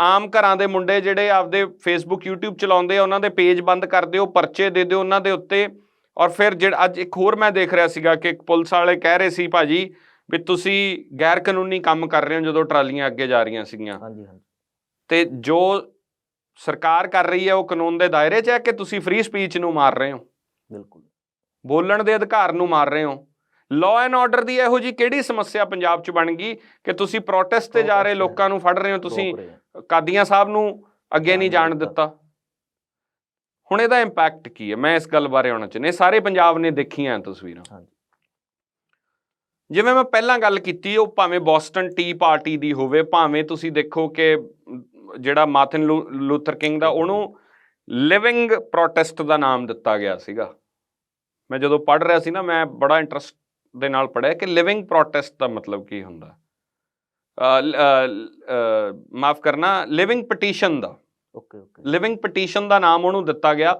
Speaker 1: ਆਮ ਘਰਾਂ ਦੇ ਮੁੰਡੇ ਜਿਹੜੇ ਆਪਦੇ ਫੇਸਬੁੱਕ YouTube ਚਲਾਉਂਦੇ ਆ ਉਹਨਾਂ ਦੇ ਪੇਜ ਬੰਦ ਕਰ ਦਿਓ ਪਰਚੇ ਦੇ ਦਿਓ ਉਹਨਾਂ ਦੇ ਉੱਤੇ। ਔਰ ਫਿਰ ਜਿਹੜਾ ਅੱਜ ਇੱਕ ਹੋਰ ਮੈਂ ਦੇਖ ਰਿਹਾ ਸੀਗਾ ਕਿ ਇੱਕ ਪੁਲਿਸ ਵਾਲੇ ਕਹਿ ਰਹੇ ਸੀ ਭਾਜੀ ਵੀ ਤੁਸੀਂ ਗੈਰ ਕਾਨੂੰਨੀ ਕੰਮ ਕਰ ਰਹੇ ਹੋ ਜਦੋਂ ਟਰਾਲੀਆਂ ਅੱਗੇ ਜਾ ਰਹੀਆਂ ਸੀਗੀਆਂ।
Speaker 2: ਹਾਂਜੀ ਹਾਂਜੀ।
Speaker 1: ਤੇ ਜੋ ਸਰਕਾਰ ਕਰ ਰਹੀ ਹੈ ਉਹ ਕਾਨੂੰਨ ਦੇ ਦਾਇਰੇ 'ਚ ਹੈ ਕਿ ਤੁਸੀਂ ਫ੍ਰੀ ਸਪੀਚ ਨੂੰ ਮਾਰ ਰਹੇ ਹੋ?
Speaker 2: ਬਿਲਕੁਲ।
Speaker 1: ਬੋਲਣ ਦੇ ਅਧਿਕਾਰ ਨੂੰ ਮਾਰ ਰਹੇ ਹੋ? ਲਾਅ ਐਂਡ ਆਰਡਰ ਦੀ ਇਹੋ ਜੀ ਕਿਹੜੀ ਸਮੱਸਿਆ ਪੰਜਾਬ 'ਚ ਬਣ ਗਈ ਕਿ ਤੁਸੀਂ ਪ੍ਰੋਟੈਸਟ ਤੇ ਜਾ ਰਹੇ ਲੋਕਾਂ ਨੂੰ ਫੜ ਰਹੇ ਹੋ? ਤੁਸੀਂ। ਕਾਦੀਆਂ ਸਾਹਿਬ ਨੂੰ ਅੱਗੇ ਨਹੀਂ
Speaker 2: ਜਾਣ
Speaker 1: ਦਿੱਤਾ। ਹੁਣ ਇਹਦਾ ਇੰਪੈਕਟ ਕੀ ਹੈ? ਮੈਂ ਇਸ ਗੱਲ ਬਾਰੇ ਆਉਣਾ ਚਾਹੁੰਦਾ। ਸਾਰੇ ਪੰਜਾਬ ਨੇ ਦੇਖੀਆਂ ਤਸਵੀਰਾਂ।
Speaker 2: ਹਾਂਜੀ।
Speaker 1: ਜਿਵੇਂ ਮੈਂ ਪਹਿਲਾਂ ਗੱਲ ਕੀਤੀ ਉਹ ਭਾਵੇਂ ਬੋਸਟਨ ਟੀ ਪਾਰਟੀ ਦੀ ਹੋਵੇ ਭਾਵੇਂ ਤੁਸੀਂ ਦੇਖੋ ਕਿ ਜਿਹੜਾ ਮਾਰਟਨ ਲੂ- ਲੂਥਰ ਕਿੰਗ ਦਾ ਉਹਨੂੰ ਲਿਵਿੰਗ ਪ੍ਰੋਟੈਸਟ ਦਾ ਨਾਮ ਦਿੱਤਾ ਗਿਆ ਸੀਗਾ। ਮੈਂ ਜਦੋਂ ਪੜ੍ਹ ਰਿਹਾ ਸੀ ਨਾ ਮੈਂ ਬੜਾ ਇੰਟਰਸਟ ਦੇ ਨਾਲ ਪੜ੍ਹਿਆ ਕਿ ਲਿਵਿੰਗ ਪ੍ਰੋਟੈਸਟ ਦਾ ਮਤਲਬ ਕੀ ਹੁੰਦਾ। ਮਾਫ ਕਰਨਾ ਲਿਵਿੰਗ ਪਟੀਸ਼ਨ ਦਾ।
Speaker 2: Okay okay.
Speaker 1: ਲਿਵਿੰਗ ਪਟੀਸ਼ਨ ਦਾ ਨਾਮ ਉਹਨੂੰ ਦਿੱਤਾ ਗਿਆ।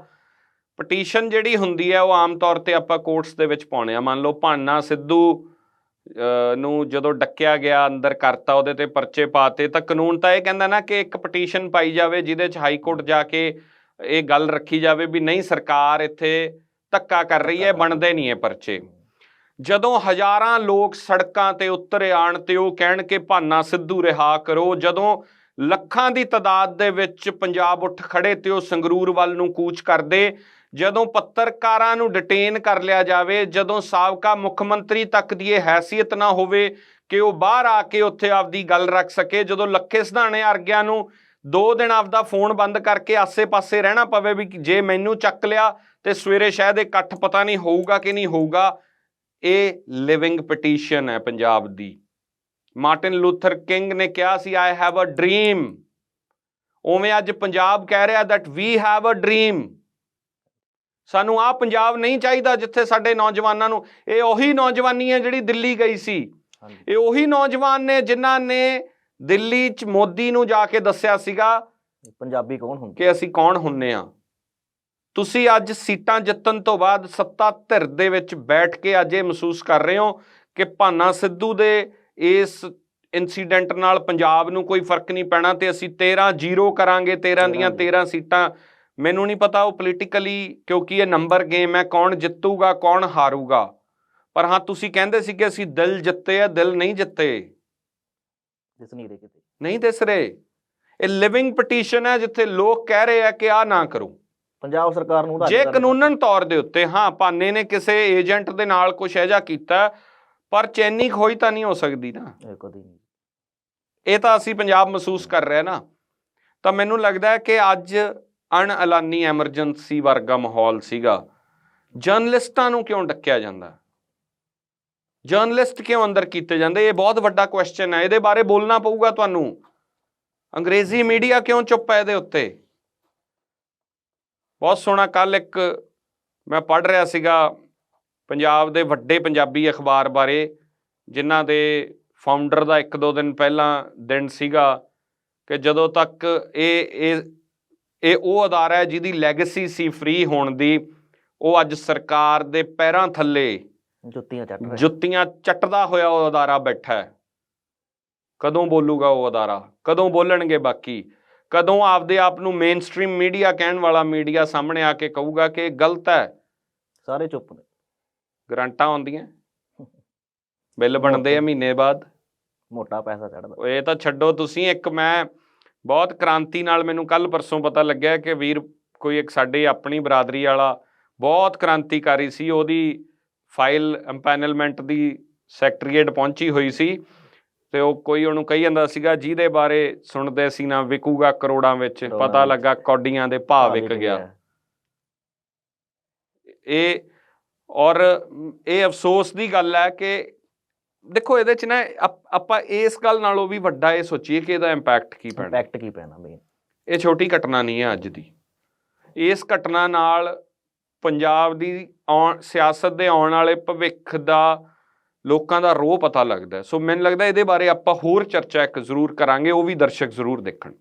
Speaker 1: ਪਟੀਸ਼ਨ ਜਿਹੜੀ ਹੁੰਦੀ ਹੈ ਉਹ ਆਮ ਤੌਰ ਤੇ ਆਪਾਂ ਕੋਰਟਸ ਦੇ ਵਿੱਚ ਪਾਉਣੇ ਆ ਮੰਨ ਲਓ ਭਾਨਾ ਸਿੱਧੂ ਨੂੰ ਜਦੋਂ ਡੱਕਿਆ ਗਿਆ ਅੰਦਰ ਕਰਤਾ ਉਹਦੇ ਤੇ ਪਰਚੇ ਪਾਤੇ ਤਾਂ ਕਾਨੂੰਨ ਤਾਂ ਇਹ ਕਹਿੰਦਾ ਨਾ ਕਿ ਇੱਕ ਪਟੀਸ਼ਨ ਪਾਈ ਜਾਵੇ ਜਿਹਦੇ ਚ ਹਾਈ ਕੋਰਟ ਜਾ ਕੇ ਇਹ ਗੱਲ ਰੱਖੀ ਜਾਵੇ ਵੀ ਨਹੀਂ ਸਰਕਾਰ ਇੱਥੇ ਧੱਕਾ ਕਰ ਰਹੀ ਹੈ ਬਣਦੇ ਨਹੀਂ ਇਹ ਪਰਚੇ। ਜਦੋਂ ਹਜ਼ਾਰਾਂ ਲੋਕ ਸੜਕਾਂ ਤੇ ਉਤਰ ਆਣ ਤੇ ਉਹ ਕਹਿਣ ਕਿ ਭਾਨਾ ਸਿੱਧੂ ਰਿਹਾ ਕਰੋ ਜਦੋਂ ਲੱਖਾਂ ਦੀ ਤਾਦਾਦ ਦੇ ਵਿੱਚ ਪੰਜਾਬ ਉੱਠ ਖੜੇ ਤੇ ਉਹ ਸੰਗਰੂਰ ਵੱਲ ਨੂੰ ਕੂਚ ਕਰਦੇ ਜਦੋਂ ਪੱਤਰਕਾਰਾਂ ਨੂੰ ਡਿਟੇਨ ਕਰ ਲਿਆ ਜਾਵੇ, ਜਦੋਂ ਸਾਬਕਾ ਮੁੱਖ ਮੰਤਰੀ ਤੱਕ ਦੀ ਇਹ ਹੈਸੀਅਤ ਨਾ ਹੋਵੇ ਕਿ ਉਹ ਬਾਹਰ ਆ ਕੇ ਉੱਥੇ ਆਪਦੀ ਗੱਲ ਰੱਖ ਸਕੇ, ਜਦੋਂ ਲੱਖੇ ਸਿਧਾਣੇ ਅਰਗਿਆਂ ਨੂੰ ਦੋ ਦਿਨ ਆਪਦਾ ਫੋਨ ਬੰਦ ਕਰਕੇ ਆਸੇ-ਪਾਸੇ ਰਹਿਣਾ ਪਵੇ ਵੀ ਜੇ ਮੈਨੂੰ ਚੱਕ ਲਿਆ ਤੇ ਸਵੇਰੇ ਸ਼ਾਇਦ ਇਹ ਇਕੱਠ ਪਤਾ ਨਹੀਂ ਹੋਊਗਾ ਕਿ ਨਹੀਂ ਹੋਊਗਾ, ਇਹ ਲਿਵਿੰਗ ਪਟੀਸ਼ਨ ਹੈ ਪੰਜਾਬ ਦੀ। ਮਾਰਟਿਨ ਲੂਥਰ ਕਿੰਗ ਨੇ ਕਿਹਾ ਸੀ ਆਈ ਹੈਵ ਅ ਡ੍ਰੀਮ ਉਵੇਂ ਅੱਜ ਪੰਜਾਬ ਕਹਿ ਰਿਹਾ that we have a dream ਸਾਨੂੰ ਆ ਪੰਜਾਬ ਨਹੀਂ ਚਾਹੀਦਾ ਜਿੱਥੇ ਸਾਡੇ ਨੌਜਵਾਨਾਂ ਨੂੰ ਇਹ ਉਹੀ ਨੌਜਵਾਨੀ ਹੈ ਜਿਹੜੀ ਦਿੱਲੀ ਗਈ ਸੀ। ਇਹ ਉਹੀ ਨੌਜਵਾਨ ਨੇ ਜਿਨ੍ਹਾਂ ਨੇ ਦਿੱਲੀ 'ਚ ਮੋਦੀ ਨੂੰ ਜਾ ਕੇ ਦੱਸਿਆ ਸੀਗਾ
Speaker 2: ਪੰਜਾਬੀ ਕੌਣ ਹੁੰਦੇ?
Speaker 1: ਕਿ ਅਸੀਂ ਕੌਣ ਹੁੰਨੇ ਆ। ਤੁਸੀਂ ਅੱਜ ਸੀਟਾਂ ਜਿੱਤਣ ਤੋਂ ਬਾਅਦ ਸੱਤਾ ਧਿਰ ਦੇ ਵਿੱਚ ਬੈਠ ਕੇ ਅੱਜ ਇਹ ਮਹਿਸੂਸ ਕਰ ਰਹੇ ਹੋ ਕਿ ਭਾਨਾ ਸਿੱਧੂ ਦੇ ਇਸ ਇਨਸੀਡੈਂਟ ਨਾਲ ਪੰਜਾਬ ਨੂੰ ਕੋਈ ਫ਼ਰਕ ਨਹੀਂ ਪੈਣਾ ਤੇ ਅਸੀਂ 13 ਜ਼ੀਰੋ ਕਰਾਂਗੇ 13 ਦੀਆਂ 13 ਸੀਟਾਂ ਮੈਨੂੰ ਨਹੀਂ ਪਤਾ ਉਹ ਪੋਲੀਟੀਕਲੀ ਕਿਉਂਕਿ ਇਹ ਨੰਬਰ ਗੇਮ ਹੈ ਕੌਣ ਜਿੱਤੂਗਾ ਕੌਣ ਹਾਰੂਗਾ। ਪਰ ਹਾਂ ਤੁਸੀਂ ਕਹਿੰਦੇ ਸੀ ਕਿ ਅਸੀਂ ਦਿਲ ਜਿੱਤੇ ਆ ਦਿਲ ਨਹੀਂ ਜਿੱਤੇ।
Speaker 2: ਦਿਸ ਨਹੀਂ ਰਹੇ ਕਿਤੇ।
Speaker 1: ਨਹੀਂ ਦਿਸ ਰਹੇ। ਇਹ ਲਿਵਿੰਗ ਪਟੀਸ਼ਨ ਹੈ ਜਿੱਥੇ ਲੋਕ ਕਹਿ ਰਹੇ ਆ ਕਿ ਆ ਨਾ ਕਰੋ।
Speaker 2: ਪੰਜਾਬ ਸਰਕਾਰ ਨੂੰ
Speaker 1: ਜੇ ਕਾਨੂੰਨਨ ਤੌਰ ਦੇ ਉੱਤੇ ਹਾਂ ਭਾਨੇ ਨੇ ਕਿਸੇ ਏਜੰਟ ਦੇ ਨਾਲ ਕੁਝ ਇਹੋ ਜਿਹਾ ਕੀਤਾ ਪਰ ਚੈਨੀ ਖੋਈ ਤਾਂ ਨਹੀਂ ਹੋ ਸਕਦੀ ਨਾ।
Speaker 2: ਇਹ ਕਦੀ ਨਹੀਂ।
Speaker 1: ਇਹ ਤਾਂ ਅਸੀਂ ਪੰਜਾਬ ਮਹਿਸੂਸ ਕਰ ਰਹੇ ਨਾ। ਤਾਂ ਮੈਨੂੰ ਲੱਗਦਾ ਹੈ ਕਿ ਅੱਜ ਅਣਐਲਾਨੀ ਐਮਰਜੈਂਸੀ ਵਰਗਾ ਮਾਹੌਲ ਸੀਗਾ। ਜਰਨਲਿਸਟਾਂ ਨੂੰ ਕਿਉਂ ਡੱਕਿਆ ਜਾਂਦਾ? ਜਰਨਲਿਸਟ ਕਿਉਂ ਅੰਦਰ ਕੀਤੇ ਜਾਂਦੇ? ਇਹ ਬਹੁਤ ਵੱਡਾ ਕੁਐਸਚਨ ਹੈ। ਇਹਦੇ ਬਾਰੇ ਬੋਲਣਾ ਪਊਗਾ ਤੁਹਾਨੂੰ। ਅੰਗਰੇਜ਼ੀ ਮੀਡੀਆ ਕਿਉਂ ਚੁੱਪ ਹੈ ਇਹਦੇ ਉੱਤੇ? ਬਹੁਤ ਸੋਹਣਾ ਕੱਲ ਇੱਕ ਮੈਂ ਪੜ੍ਹ ਰਿਹਾ ਸੀਗਾ ਪੰਜਾਬ ਦੇ ਵੱਡੇ ਪੰਜਾਬੀ ਅਖਬਾਰ ਬਾਰੇ, ਜਿਨ੍ਹਾਂ ਦੇ ਫਾਊਂਡਰ ਦਾ ਇੱਕ ਦੋ ਦਿਨ ਪਹਿਲਾਂ ਦਿਨ ਸੀਗਾ ਕਿ ਜਦੋਂ ਤੱਕ ਇਹ ਇਹ ਇਹ ਉਹ ਅਦਾਰਾ ਹੈ ਜਿਹਦੀ ਲੈਗੇਸੀ ਸੀ ਫ੍ਰੀ ਹੋਣ ਦੀ। ਉਹ ਅੱਜ ਸਰਕਾਰ ਦੇ ਪੈਰਾਂ ਥੱਲੇ
Speaker 2: ਜੁੱਤੀਆਂ ਚੱਟ ਰਹੇ।
Speaker 1: ਜੁੱਤੀਆਂ ਚੱਟਦਾ ਹੋਇਆ ਉਹ ਅਦਾਰਾ ਬੈਠਾ ਹੈ। ਕਦੋਂ ਬੋਲੂਗਾ ਉਹ ਅਦਾਰਾ? ਕਦੋਂ ਬੋਲਣਗੇ ਬਾਕੀ? ਕਦੋਂ ਆਪਦੇ ਆਪ ਨੂੰ ਮੇਨਸਟ੍ਰੀਮ ਮੀਡੀਆ ਕਹਿਣ ਵਾਲਾ ਮੀਡੀਆ ਸਾਹਮਣੇ ਆ ਕੇ ਕਹੂਗਾ ਕਿ ਇਹ ਗਲਤ ਹੈ?
Speaker 2: ਸਾਰੇ ਚੁੱਪ ਨੇ।
Speaker 1: ਗਰੰਟਾਂ ਆਉਂਦੀਆਂ। ਬਿੱਲ ਬਣਦੇ ਆ ਮਹੀਨੇ ਬਾਅਦ।
Speaker 2: ਮੋਟਾ ਪੈਸਾ ਚੜਦਾ
Speaker 1: ਇਹ ਤਾਂ ਛੱਡੋ ਤੁਸੀਂ ਇੱਕ ਮੈਂ ਬਹੁਤ ਕ੍ਰਾਂਤੀ ਨਾਲ ਮੈਨੂੰ ਕੱਲ ਪਰਸੋਂ ਪਤਾ ਲੱਗਿਆ ਕਿ ਵੀਰ ਕੋਈ ਇੱਕ ਸਾਡੇ ਆਪਣੀ ਬਰਾਦਰੀ ਵਾਲਾ ਬਹੁਤ ਕ੍ਰਾਂਤੀਕਾਰੀ ਸੀ। ਉਹਦੀ ਫਾਈਲ ਐਮਪੈਨਲਮੈਂਟ ਦੀ ਸੈਕਟਰੀਏਟ ਪਹੁੰਚੀ ਹੋਈ ਸੀ ਤੇ ਉਹ ਕੋਈ ਉਹਨੂੰ ਕਹੀ ਜਾਂਦਾ ਸੀਗਾ ਜਿਹਦੇ ਬਾਰੇ ਸੁਣਦੇ ਸੀ ਨਾ ਵਿਕੂਗਾ ਕਰੋੜਾਂ ਵਿੱਚ ਪਤਾ। ਲੱਗਾ ਕੌਡੀਆਂ ਦੇ ਭਾਅ ਵਿਕ ਗਿਆ। ਇਹ ਔਰ ਇਹ ਅਫਸੋਸ ਦੀ ਗੱਲ ਹੈ ਕਿ ਦੇਖੋ ਇਹਦੇ ਚ ਨਾ ਆਪ- ਇਸ ਗੱਲ ਨਾਲੋਂ ਵੀ ਵੱਡਾ ਇਹ ਸੋਚੀਏ ਕਿ ਇਹਦਾ ਇੰਪੈਕਟ ਕੀ ਪੈਣਾ।
Speaker 2: ਇੰਪੈਕਟ ਕੀ ਪੈਣਾ ਮੇਨ
Speaker 1: ਇਹ ਛੋਟੀ ਘਟਨਾ ਨਹੀਂ ਹੈ ਅੱਜ ਦੀ। ਇਸ ਘਟਨਾ ਨਾਲ ਪੰਜਾਬ ਦੀ ਆਉਣ ਸਿਆਸਤ ਦੇ ਆਉਣ ਵਾਲੇ ਭਵਿੱਖ ਦਾ ਲੋਕਾਂ ਦਾ ਰੋਹ ਪਤਾ ਲੱਗਦਾ। ਸੋ ਮੈਨੂੰ ਲੱਗਦਾ ਇਹਦੇ ਬਾਰੇ ਆਪਾਂ ਹੋਰ ਚਰਚਾ ਇੱਕ ਜ਼ਰੂਰ ਕਰਾਂਗੇ ਉਹ ਵੀ ਦਰਸ਼ਕ ਜ਼ਰੂਰ ਦੇਖਣ।